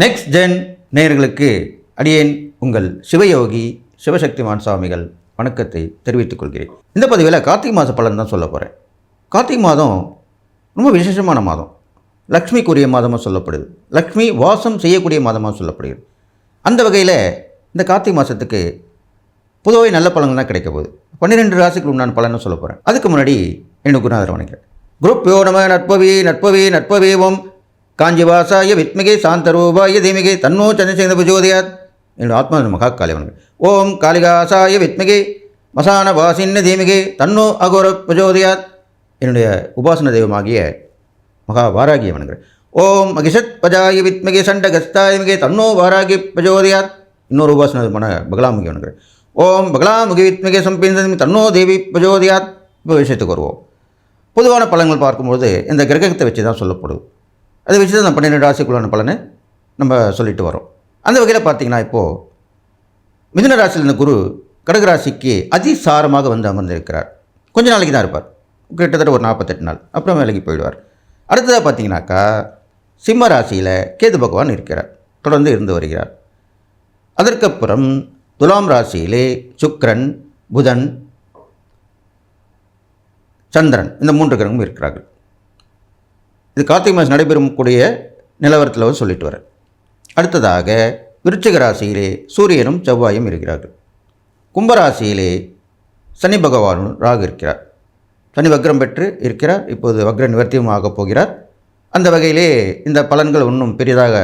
Next gen நேயர்களுக்கு அடியேன் உங்கள் சிவயோகி சிவசக்திமான் சுவாமிகள் வணக்கத்தை தெரிவித்துக் கொள்கிறேன். இந்த பதிவில் கார்த்திகை மாத பலன் தான் சொல்ல போகிறேன் கார்த்திகை மாதம் ரொம்ப விசேஷமான மாதம். லக்ஷ்மிக்குரிய மாதமாக சொல்லப்படுது. லக்ஷ்மி வாசம் செய்யக்கூடிய மாதமாக சொல்லப்படுகிறது. அந்த வகையில் இந்த கார்த்திகை மாதத்துக்கு பொதுவாக நல்ல பலன்கள் தான் கிடைக்க போகுது. பன்னிரெண்டு ராசிக்கு உண்டான பலன்னு சொல்ல போகிறேன் அதுக்கு முன்னாடி எனக்கு குருநாதர் வணங்குறேன் குரூப் யோ நம நட்பவி நட்பவி நட்பவேவம் காஞ்சிவாசாய வித்மிகை சாந்தரூபாய தீமிகை தன்னோ சந்திரசேகர பிரச்சோதயாத் என்னோட ஆத்மா மகா காளி ஓம் காளிகாசாய வித்மிகை மசான வாசின்ன தீமிகை தன்னோ அகோர பிரஜோதயாத் என்னுடைய உபாசன தெய்வமாகிய மகா வாராகியவன்கள் ஓம் மகிஷத் பஜாய வித்மிகை சண்டகஸ்தாயமிகை தன்னோ வாராகி பிரஜோதயாத் இன்னொரு உபாசன மன பகலாமுகி ஓம் பகலாமுகி வித்மிகை சம்பிந்தமி தன்னோ தேவி பிரஜோதயாத் இப்போ விஷயத்துக்கு வருவோம். பொதுவான பழங்கள் பார்க்கும்போது இந்த கிரகத்தை வச்சு தான் சொல்லப்படுது அதை வச்சு தான் அந்த பன்னிரெண்டு ராசிக்குள்ளான பலனை நம்ம சொல்லிட்டு வரோம். அந்த வகையில் பார்த்தீங்கன்னா இப்போது மிதுன ராசியில் இருந்த குரு கடகராசிக்கு அதிசாரமாக வந்து அமர்ந்திருக்கிறார். கொஞ்ச நாளைக்கு தான் இருப்பார். கிட்டத்தட்ட ஒரு நாற்பத்தெட்டு நாள். அப்புறம் வேலைக்கு போயிடுவார். அடுத்ததாக பார்த்தீங்கன்னாக்கா சிம்ம ராசியில் கேது பகவான் இருக்கிறார். தொடர்ந்து இருந்து வருகிறார். அதற்கப்புறம் துலாம் ராசியிலே சுக்ரன் புதன் சந்திரன் இந்த மூன்று கிரகமும் இருக்கிறார்கள். இது கார்த்திகை மாதம் நடைபெறும் கூடிய நிலவரத்தில் வந்து சொல்லிட்டு வரேன் அடுத்ததாக விருச்சிக ராசியிலே சூரியனும் செவ்வாயும் இருக்கிறார்கள். கும்பராசியிலே சனி பகவானும் ராகு இருக்கிறார். சனி வக்ரம் பெற்று இருக்கிறார். இப்போது வக்ர நிவர்த்தியும் ஆகப் போகிறார். அந்த வகையிலே இந்த பலன்கள் ஒன்றும் பெரிதாக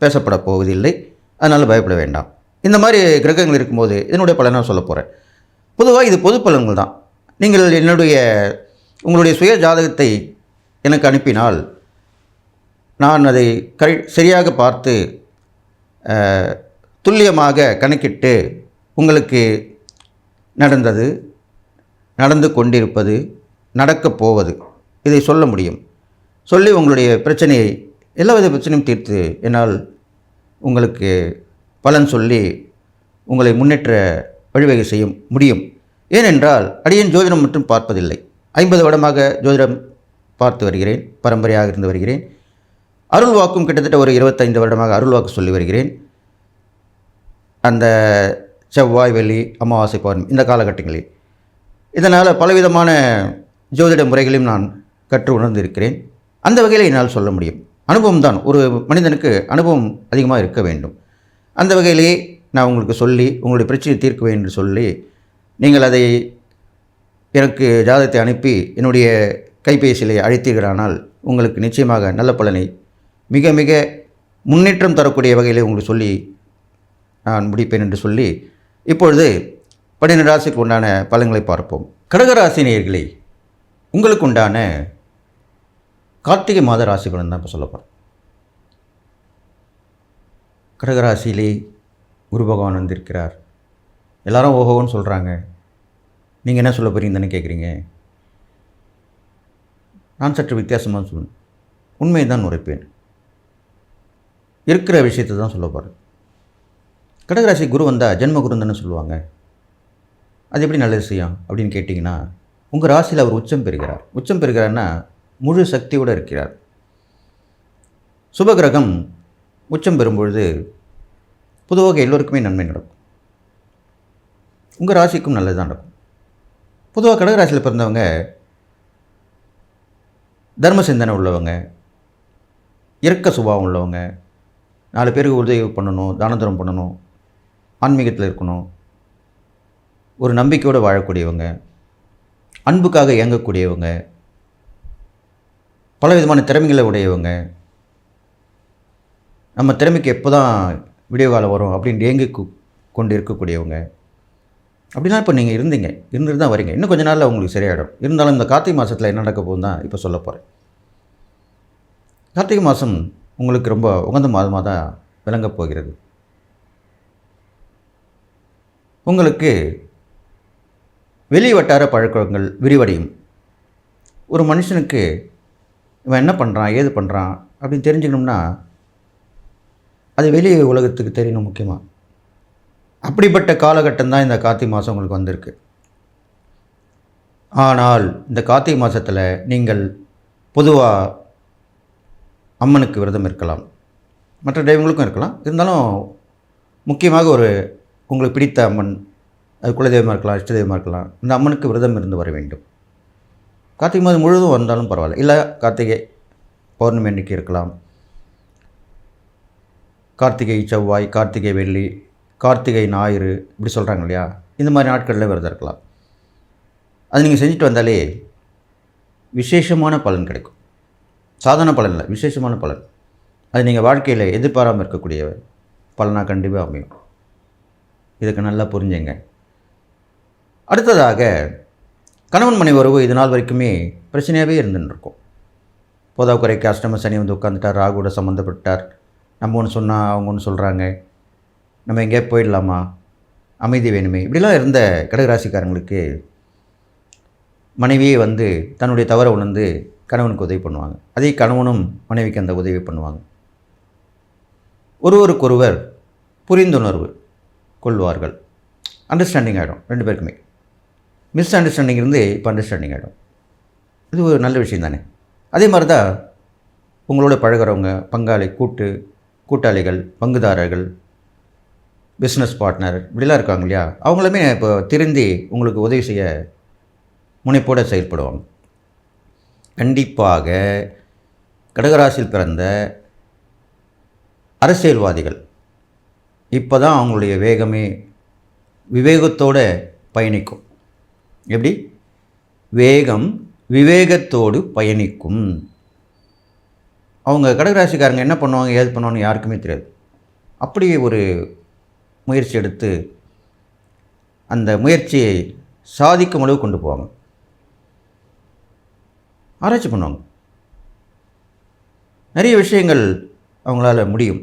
பேசப்பட போவதில்லை. அதனால் பயப்பட வேண்டாம். இந்த மாதிரி கிரகங்கள் இருக்கும்போது இதனுடைய பலனாக சொல்ல போகிறேன் பொதுவாக இது பொது பலன்கள் தான். நீங்கள் என்னுடைய உங்களுடைய சுய ஜாதகத்தை எனக்கு அனுப்பினால் நான் அதை கரை சரியாக பார்த்து துல்லியமாக கணக்கிட்டு உங்களுக்கு நடந்தது நடந்து கொண்டிருப்பது நடக்கப் போவது இதை சொல்ல முடியும். சொல்லி உங்களுடைய பிரச்சனையை எல்லா வித பிரச்சனையும் தீர்த்து என்னால் உங்களுக்கு பலன் சொல்லி உங்களை முன்னேற்ற வழிவகை செய்ய முடியும். ஏனென்றால் அடியேன் ஜோதிடம் மட்டும் பார்ப்பதில்லை. ஐம்பது வருடமாக ஜோதிடம் பார்த்து வருகிறேன் பரம்பரையாக இருந்து வருகிறேன். அருள் வாக்கும் கிட்டத்தட்ட ஒரு இருபத்தைந்து வருடமாக அருள் வாக்கு சொல்லி வருகிறேன். அந்த செவ்வாய் வெள்ளி அமாவாசை பௌர்ணமி இந்த காலகட்டங்களில். இதனால் பலவிதமான ஜோதிட முறைகளையும் நான் கற்று உணர்ந்திருக்கிறேன். அந்த வகையில் என்னால் சொல்ல முடியும். அனுபவம் தான். ஒரு மனிதனுக்கு அனுபவம் அதிகமாக இருக்க வேண்டும். அந்த வகையிலே நான் உங்களுக்கு சொல்லி உங்களுடைய பிரச்சனையை தீர்க்க என்று சொல்லி நீங்கள் அதை எனக்கு ஜாதகத்தை அனுப்பி என்னுடைய கைபேசியிலே அழைத்தீர்களானால் உங்களுக்கு நிச்சயமாக நல்ல பலனை மிக மிக முன்னேற்றம் தரக்கூடிய வகையிலே உங்களுக்கு சொல்லி நான் முடிப்பேன் என்று சொல்லி இப்பொழுது பன்னிரெண்டு ராசிக்கு உண்டான பலன்களை பார்ப்போம். கடகராசி நேயர்களே உங்களுக்கு உண்டான கார்த்திகை மாத ராசி தான் இப்போ சொல்ல கடகராசியிலே குரு பகவான் வந்திருக்கிறார். எல்லாரும் ஓஹோன்னு சொல்கிறாங்க நீங்கள் என்ன சொல்ல போகிறீங்க தானே கேட்குறீங்க நான் சற்று வித்தியாசமாக சொல்லுவேன் உண்மையை தான் உரைப்பேன். இருக்கிற விஷயத்தை தான் சொல்ல போகிறேன் கடகராசி குரு வந்தால் ஜென்ம தானே சொல்லுவாங்க. அது எப்படி நல்ல விஷயம் அப்படின்னு கேட்டிங்கன்னா உங்கள் ராசியில் அவர் உச்சம் பெறுகிறார். உச்சம் பெறுகிறார்னா முழு சக்தியோடு இருக்கிறார். சுபகிரகம் உச்சம் பெறும்பொழுது பொதுவாக எல்லோருக்குமே நன்மை நடக்கும். உங்கள் ராசிக்கும் நல்லது தான் நடக்கும். பொதுவாக கடகராசியில் பிறந்தவங்க தர்ம சிந்தனை உள்ளவங்க இறக்க சுபாவம் உள்ளவங்க நாலு பேருக்கு உதவி பண்ணணும் தானதரம் பண்ணணும் ஆன்மீகத்தில் இருக்கணும் ஒரு நம்பிக்கையோடு வாழக்கூடியவங்க அன்புக்காக இயங்கக்கூடியவங்க பல விதமான திறமைகளை உடையவங்க நம்ம திறமைக்கு எப்போ தான் விடிய காலம் வரும் அப்படின்னு ஏங்கி கு- கொண்டு இருக்கக்கூடியவங்க அப்படின்னா இப்போ நீங்கள் இருந்தீங்க இருந்துட்டு தான் வரீங்க. இன்னும் கொஞ்ச நாளில் உங்களுக்கு சரியாயிடும். இருந்தாலும் இந்த கார்த்திகை மாதத்தில் என்ன நடக்க போகுது தான் இப்போ சொல்ல போகிறேன் கார்த்திகை மாதம் உங்களுக்கு ரொம்ப உகந்த மாதமாக தான் விளங்கப் போகிறது. உங்களுக்கு வெளி வட்டார பழக்கங்கள் விரிவடையும். ஒரு மனுஷனுக்கு இவன் என்ன பண்ணுறான் ஏது பண்ணுறான் அப்படின்னு தெரிஞ்சுக்கணும்னா அது வெளி உலகத்துக்கு தெரியணும் முக்கியமாக அப்படிப்பட்ட காலகட்டம் தான் இந்த கார்த்திகை மாதம் உங்களுக்கு வந்திருக்கு. ஆனால் இந்த கார்த்திகை மாதத்தில் நீங்கள் பொதுவாக அம்மனுக்கு விரதம் இருக்கலாம். மற்ற தெய்வங்களுக்கும் இருக்கலாம். இருந்தாலும் முக்கியமாக ஒரு உங்களுக்கு பிடித்த அம்மன் அது குலதெய்வமாக இருக்கலாம் இஷ்ட தெய்வமாக இருக்கலாம் இந்த அம்மனுக்கு விரதம் இருந்து வர வேண்டும். கார்த்திகை மாதம் முழுவதும் வந்தாலும் பரவாயில்ல. இல்லை கார்த்திகை பௌர்ணமி அன்னைக்கு இருக்கலாம். கார்த்திகை செவ்வாய் கார்த்திகை வெள்ளி கார்த்திகை ஞாயிறு இப்படி சொல்கிறாங்க இல்லையா? இந்த மாதிரி நாட்களில் விரதம் இருக்கலாம். அது நீங்கள் செஞ்சுட்டு வந்தாலே விசேஷமான பலன் கிடைக்கும். சாதாரண பலன் இல்லை விசேஷமான பலன். அது நீங்கள் வாழ்க்கையில் எதிர்பாராமல் இருக்கக்கூடிய பலனாக கண்டிப்பாக அமையும். இதுக்கு நல்லா புரிஞ்சுங்க. அடுத்ததாக கணவன் மனைவி உறவு இது நாள் வரைக்குமே பிரச்சனையாகவே இருந்துன்னு இருக்கும். போதா அஷ்டம சனி வந்து உட்காந்துட்டார் ராகுவோட சம்மந்தப்பட்டார். நம்ம ஒன்று சொன்னால் அவங்க ஒன்று சொல்கிறாங்க நம்ம எங்கேயா போயிடலாமா? அமைதி வேணுமே. இப்படிலாம் இருந்த கடகராசிக்காரங்களுக்கு மனைவியே வந்து தன்னுடைய தவறை உணர்ந்து கணவனுக்கு உதவி பண்ணுவாங்க. அதே கணவனும் மனைவிக்கு அந்த உதவி பண்ணுவாங்க. ஒருவருக்கொருவர் புரிந்துணர்வு கொள்வார்கள். அண்டர்ஸ்டாண்டிங் ஆகிடும் ரெண்டு பேருக்குமே. மிஸ் அண்டர்ஸ்டாண்டிங் இருந்து இப்போ அண்டர்ஸ்டாண்டிங் ஆகிடும் இது ஒரு நல்ல விஷயம் தானே. அதே மாதிரி தான் உங்களோட பழகுறவங்க பங்காளி கூட்டு கூட்டாளிகள் பங்குதாரர்கள் பிஸ்னஸ் பார்ட்னர் இப்படிலாம் இருக்காங்க இல்லையா? அவங்களுமே இப்போ திருந்தி உங்களுக்கு உதவி செய்ய முனைப்போடு செயல்படுவாங்க. கண்டிப்பாக கடகராசியில் பிறந்த அரசியல்வாதிகள் இப்போ தான் அவங்களுடைய வேகமே விவேகத்தோடு பயணிக்கும். எப்படி? வேகம் விவேகத்தோடு பயணிக்கும். அவங்க கடகராசிக்காரங்க என்ன பண்ணுவாங்க ஏது பண்ணுவாங்கன்னு யாருக்குமே தெரியாது. அப்படி ஒரு முயற்சி எடுத்து அந்த முயற்சியை சாதிக்கும் அளவு கொண்டு போவாங்க. ஆராய்ச்சி பண்ணுவாங்க. நிறைய விஷயங்கள் அவங்களால முடியும்.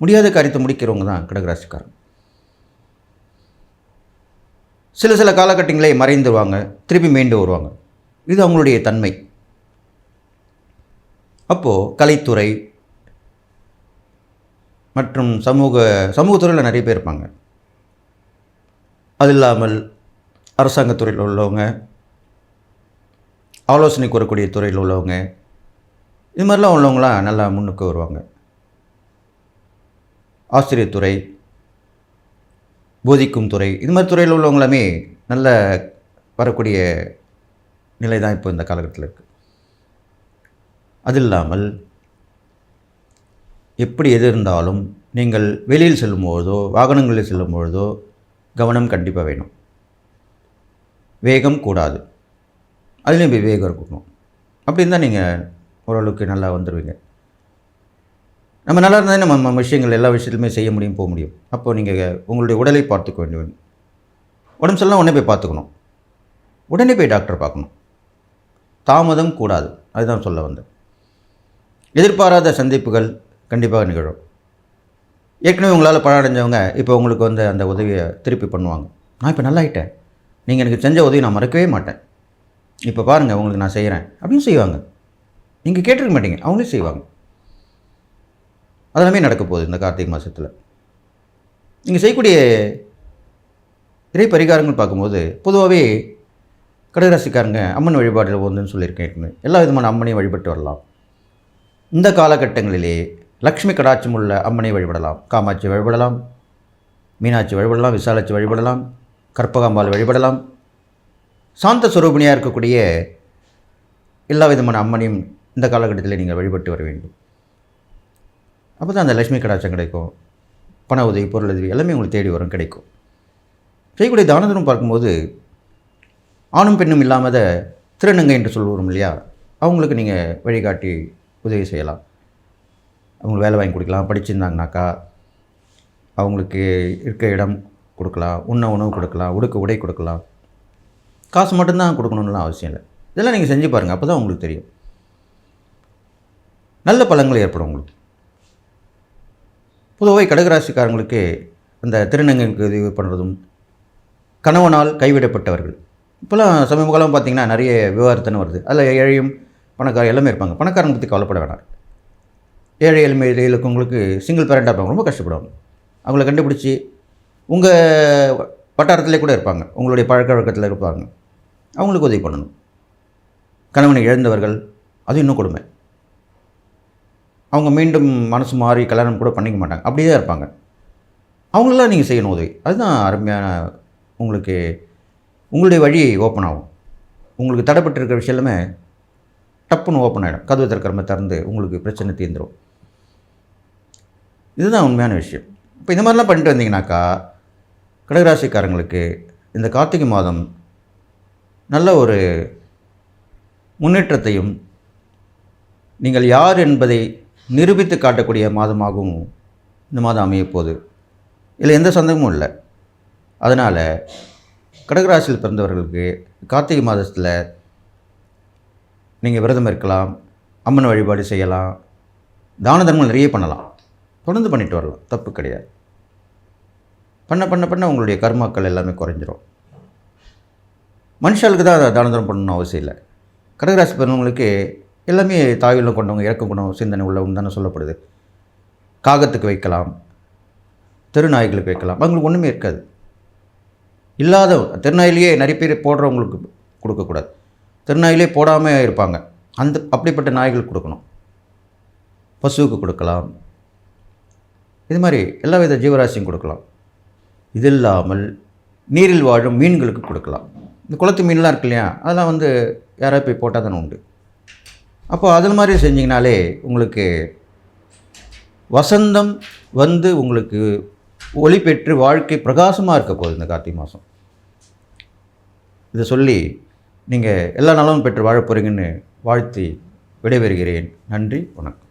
முடியாத காரியத்தை முடிக்கிறவங்க தான் கடகராசிக்காரன் சில சில காலகட்டங்களே மறைந்துருவாங்க திருப்பி மீண்டு வருவாங்க. இது அவங்களுடைய தன்மை. அப்போது கலைத்துறை மற்றும் சமூக சமூகத்துறையில் நிறைய பேர் இருப்பாங்க. அது இல்லாமல் அரசாங்கத்துறையில் உள்ளவங்க ஆலோசனை கூறக்கூடிய துறையில் உள்ளவங்க இது மாதிரிலாம் உள்ளவங்களாம் நல்லா முன்னுக்கு வருவாங்க. ஆசிரியர் துறை போதிக்கும் துறை இது மாதிரி துறையில் உள்ளவங்களாமே நல்ல வரக்கூடிய நிலை தான் இப்போ இந்த காலகட்டத்தில் இருக்குது அது இல்லாமல் எப்படி எது இருந்தாலும் நீங்கள் வெளியில் செல்லும்போதோ வாகனங்களில் செல்லும் பொழுதோ கவனம் கண்டிப்பாக வேணும். வேகம் கூடாது. அதுலேயும் வேகம் இருக்கணும். அப்படி இருந்தால் நீங்கள் ஓரளவுக்கு நல்லா வந்துடுவீங்க நம்ம நல்லா இருந்தால் நம்ம நம்ம விஷயங்கள் எல்லா விஷயத்துலையுமே செய்ய முடியும் போக முடியும். அப்போது நீங்கள் உங்களுடைய உடலை பார்த்துக்க வேண்டிய உடம்பு சரியில்லை உடனே போய் பார்த்துக்கணும். உடனே போய் டாக்டர் பார்க்கணும். தாமதம் கூடாது. அதுதான் சொல்ல வந்தேன். எதிர்பாராத சந்திப்புகள் கண்டிப்பாக நிகழும். ஏற்கனவே உங்களால் பணம் அடைஞ்சவங்க இப்போ உங்களுக்கு வந்து அந்த உதவியை திருப்பி பண்ணுவாங்க. நான் இப்போ நல்லாயிட்டேன். நீங்கள் எனக்கு செஞ்ச உதவி நான் மறக்கவே மாட்டேன். இப்போ பாருங்கள் உங்களுக்கு நான் செய்கிறேன். அப்படின்னு செய்வாங்க. நீங்கள் கேட்டிருக்க மாட்டீங்க. அவங்களே செய்வாங்க. அதெல்லாமே நடக்க போகுது இந்த கார்த்திகை மாதத்தில். நீங்கள் செய்யக்கூடிய இறை பரிகாரங்கள் பார்க்கும்போது பொதுவாகவே கடகராசிக்காரங்க அம்மன் வழிபாடில் ஒன்றுன்னு சொல்லியிருக்கேன். ஏற்கனவே எல்லா விதமான அம்மனையும் வழிபட்டு வரலாம். இந்த காலகட்டங்களிலே லக்ஷ்மி கடாட்சம் உள்ள அம்மனை வழிபடலாம் காமாட்சி வழிபடலாம் மீனாட்சி வழிபடலாம் விசாலாட்சி வழிபடலாம் கற்பகாம்பாள் வழிபடலாம். சாந்த சுரூபிணியாக இருக்கக்கூடிய எல்லா விதமான அம்மனையும் இந்த காலகட்டத்தில் நீங்கள் வழிபட்டு வர வேண்டும். அப்போ தான் அந்த லக்ஷ்மி கடாட்சம் கிடைக்கும். பண உதவி பொருள் உதவி எல்லாமே உங்களுக்கு தேடி வரும் கிடைக்கும். செய்யக்கூடிய தானதனம் பார்க்கும்போது ஆணும் பெண்ணும் இல்லாமத திருநங்கை என்று சொல்லுவோம் இல்லையா? அவங்களுக்கு நீங்கள் வழிகாட்டி உதவி செய்யலாம். அவங்களுக்கு வேலை வாங்கி கொடுக்கலாம் படிச்சிருந்தாங்கனாக்கா அவங்களுக்கு இருக்க இடம் கொடுக்கலாம் உண்ண உணவு கொடுக்கலாம் உடுக்க உடை கொடுக்கலாம். காசு மட்டும்தான் கொடுக்கணும்லாம் அவசியம் இல்லை. இதெல்லாம் நீங்கள் செஞ்சு பாருங்கள் அப்போ தான் உங்களுக்கு தெரியும். நல்ல பலன்கள் ஏற்படும் உங்களுக்கு. பொதுவாக கடகராசிக்காரங்களுக்கு அந்த திருநங்கைக்கு உதவி பண்ணுறதும் கணவனால் கைவிடப்பட்டவர்கள். இப்போலாம் சமீப காலம் பார்த்திங்கன்னா நிறைய விவாதத்தனை வருது. அதில் ஏழையும் பணக்கார எல்லாமே இருப்பாங்க. பணக்காரங்க பற்றி கவலைப்பட வேணாம். ஏழை எளிமை இருக்கவங்களுக்கு சிங்கிள் பேரண்டாக இருப்பாங்க ரொம்ப கஷ்டப்படுவாங்க. அவங்கள கண்டுபிடிச்சி உங்கள் வட்டாரத்திலே கூட இருப்பாங்க. உங்களுடைய பழக்க வழக்கத்தில் இருப்பாங்க. அவங்களுக்கு உதவி பண்ணணும். கணவனை இழந்தவர்கள் அது இன்னும் கொடுமை. அவங்க மீண்டும் மனசு மாறி கல்யாணம் கூட பண்ணிக்க மாட்டாங்க. அப்படியே தான் இருப்பாங்க. அவங்களெல்லாம் நீங்கள் செய்யணும் உதவி. அதுதான் அருமையான உங்களுக்கு உங்களுடைய வழி ஓப்பன் ஆகும். உங்களுக்கு தடைப்பட்டு இருக்கிற விஷயம் எல்லாமே டப்புன்னு ஓப்பன் ஆகிடும் கதவு திறக்கிற திறந்து உங்களுக்கு பிரச்சனை தீர்ந்துடும் இதுதான் உண்மையான விஷயம். இப்போ இந்த மாதிரிலாம் பண்ணிட்டு வந்தீங்கனாக்கா கடகராசிக்காரங்களுக்கு இந்த கார்த்திகை மாதம் நல்ல ஒரு முன்னேற்றத்தையும் நீங்கள் யார் என்பதை நிரூபித்து காட்டக்கூடிய மாதமாகவும் இந்த மாதம் அமையப் போகுது இதில் எந்த சந்தேகமும் இல்லை. அதனால் கடகராசியில் பிறந்தவர்களுக்கு கார்த்திகை மாதத்தில் நீங்கள் விரதம் இருக்கலாம் அம்மன் வழிபாடு செய்யலாம் தான தர்மம் நிறைய பண்ணலாம். தொடர்ந்து பண்ணிட்டு வரலாம். தப்பு கிடையாது. பண்ண பண்ண பண்ண உங்களுடைய கர்மாக்கள் எல்லாமே குறைஞ்சிரும். மனுஷாளுக்கு தான் அதை தானந்தரம் பண்ணணும் பண்ணணும்னு அவசியம் இல்லை. கடகராசி பிறந்தவங்களுக்கு எல்லாமே தாயுள்ள கொண்டவங்க இறக்கம் கொண்டவங்க சிந்தனை உள்ளவங்க தானே சொல்லப்படுது. காகத்துக்கு வைக்கலாம். தெருநாய்களுக்கு வைக்கலாம். அவங்களுக்கு ஒன்றுமே இருக்காது. இல்லாத தெருநாயிலேயே நிறைய பேர் போடுறவங்களுக்கு கொடுக்கக்கூடாது. திருநாயிலே போடாமல் இருப்பாங்க. அந்த அப்படிப்பட்ட நாய்களுக்கு கொடுக்கணும். பசுவுக்கு கொடுக்கலாம். இது மாதிரி எல்லா வித ஜீவராசியும் கொடுக்கலாம். இது இல்லாமல் நீரில் வாழும் மீன்களுக்கு கொடுக்கலாம். இந்த குளத்து மீன்லாம் இருக்கு இல்லையா? அதெல்லாம் வந்து யாராவது போய் போட்டால் தானே உண்டு. அப்போ அதில் மாதிரி செஞ்சிங்கனாலே உங்களுக்கு வசந்தம் வந்து உங்களுக்கு ஒளி பெற்று வாழ்க்கை பிரகாசமாக இருக்க போகுது இந்த கார்த்திகை மாதம். இதை சொல்லி நீங்கள் எல்லா நலமும் பெற்று வாழ போகிறீங்கன்னு வாழ்த்தி விடைபெறுகிறேன். நன்றி வணக்கம்.